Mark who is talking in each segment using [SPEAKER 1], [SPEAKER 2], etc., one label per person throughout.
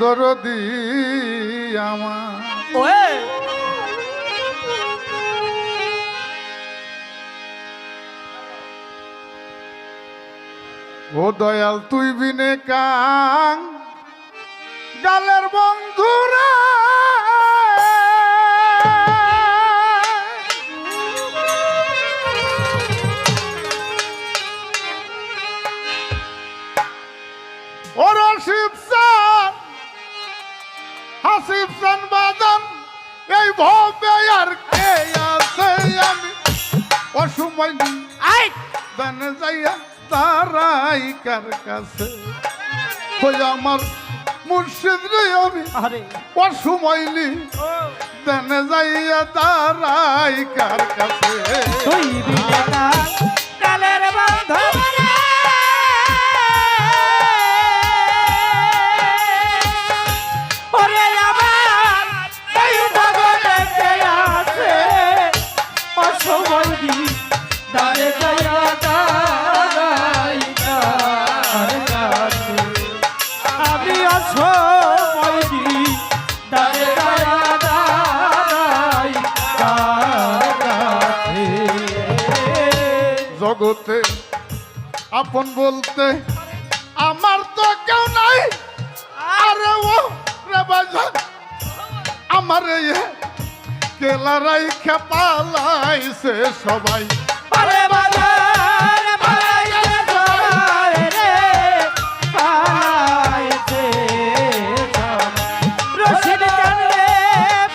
[SPEAKER 1] দরদি আমার।
[SPEAKER 2] ওয়ে
[SPEAKER 1] ও দয়াল তুই বিনে কাং। গালের ও রশিদ সান হাসিব সান বাদন এই ভবে আর কে আছে আমি? অসময়
[SPEAKER 2] আই
[SPEAKER 1] দানে যাইয়া তারাই কার কাছে? ওই আমার মুর্শিদ রে আমি?
[SPEAKER 2] আরে।
[SPEAKER 1] অসময়লি
[SPEAKER 2] ও।
[SPEAKER 1] দানে যাইয়া তারাই কার কাছে? জগতে আপন বলতে আমার তো কেউ নাই। আরে ও রে আমার এই কেলারাই খেপালাইছে সবাই
[SPEAKER 2] বাজার পালাইছে সবাই রে, পালাইছে সবাই। রশিদ চাঁদ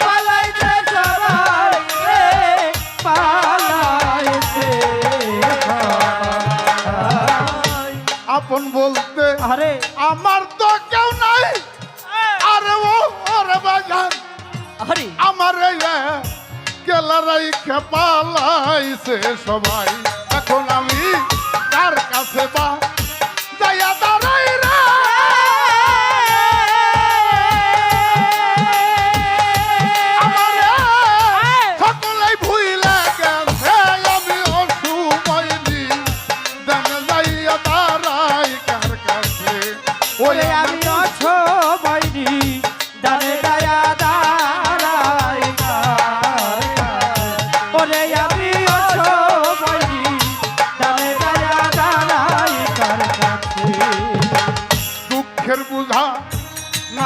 [SPEAKER 2] পালাইছে সবাই রে, পালাইছে সবাই।
[SPEAKER 1] আপন বলতে
[SPEAKER 2] আরে
[SPEAKER 1] আমার খেপালাইছে সবাই।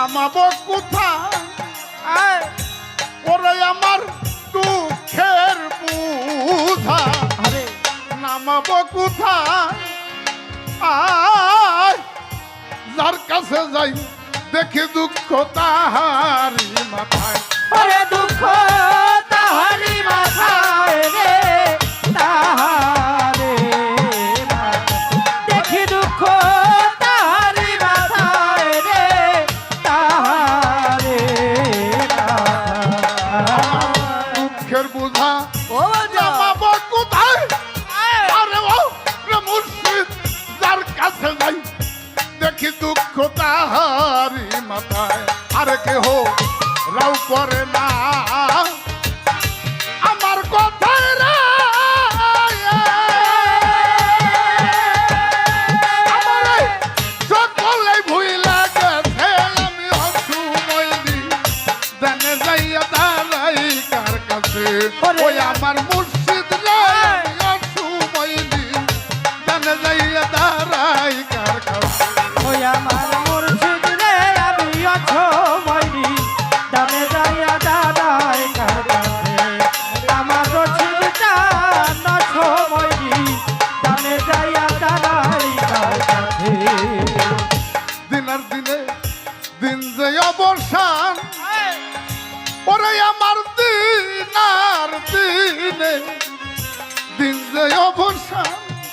[SPEAKER 1] নামাবো কোথা
[SPEAKER 2] আয়,
[SPEAKER 1] ওরে আমার দুঃখের বুঝা।
[SPEAKER 2] আরে।
[SPEAKER 1] নামাবো কোথা যার কাছে যাই দেখি দুঃখ তাহার মাথায়।
[SPEAKER 2] দুঃখ তাহারি মাথায়।
[SPEAKER 1] আরে কেহ রাও করে না। আমার কথায় রে আমার এই সকলে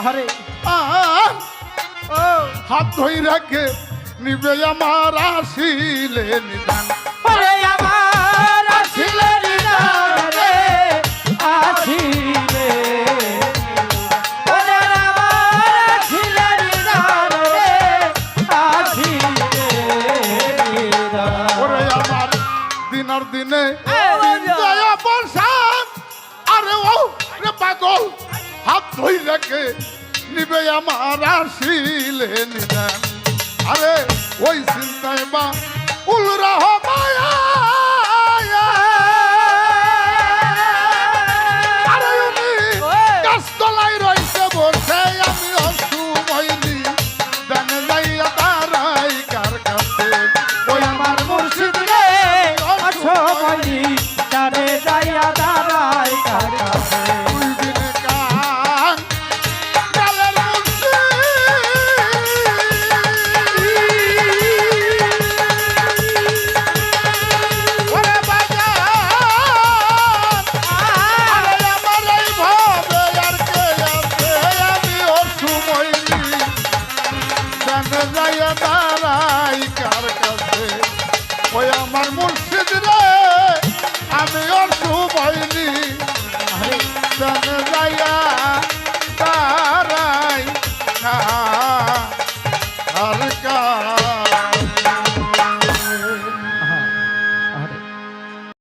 [SPEAKER 2] আরে
[SPEAKER 1] আর হাত ধই রাখে নিবে আমার আসিলে নিদান।
[SPEAKER 2] ওরে আমার আসিলে আসিলে। রে আসিলে
[SPEAKER 1] দিনে আরে ও রে পাগল। ধৈরাকে নিবে আমার আসিলে নিবেন আরে ওই চিন্তায় বা উলরা মায়া